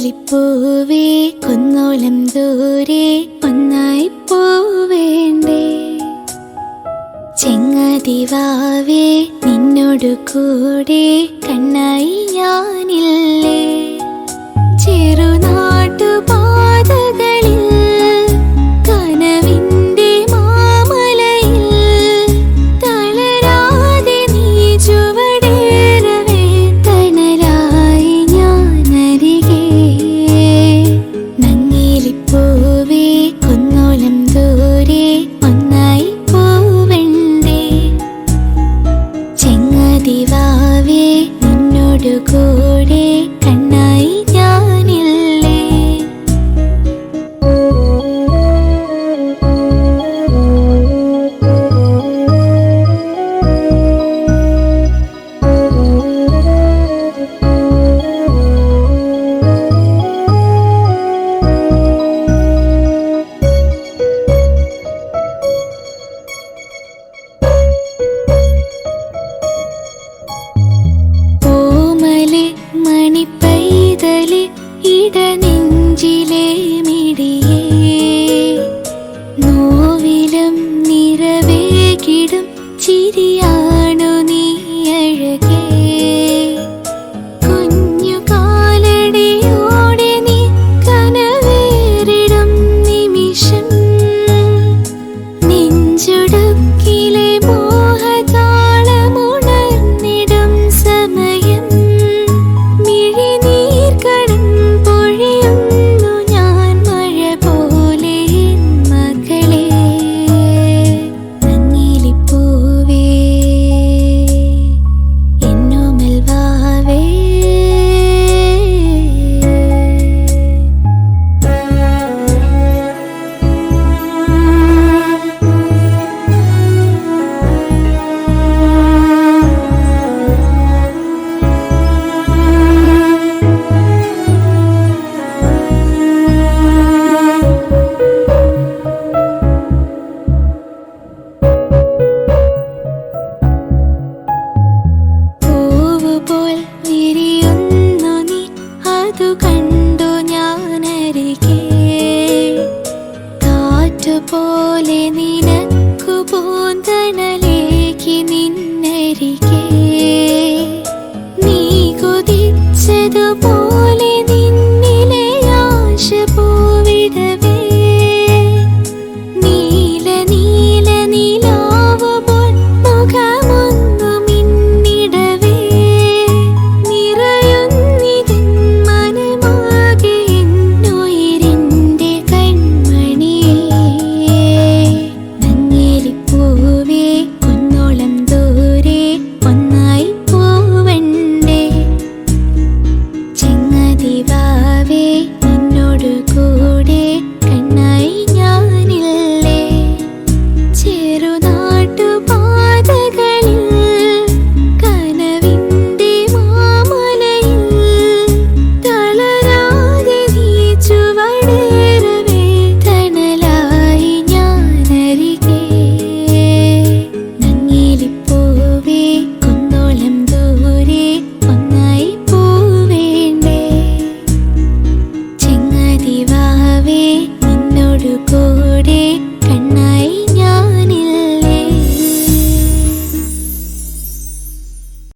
നങ്ങിലിപ്പൂവേ കൊന്നോളം ദൂരെ ഒന്നായി പോവേണ്ടേ. ചെങ്ങതിവാവേ നിന്നോടു കൂടെ കണ്ണായി ഞാനില്ലേ? കൂടെ കണ്ണായി 激烈。പോലെ നിനക്കു പൂന്തണലേക്ക് നിന്നരികെ. കൂടെ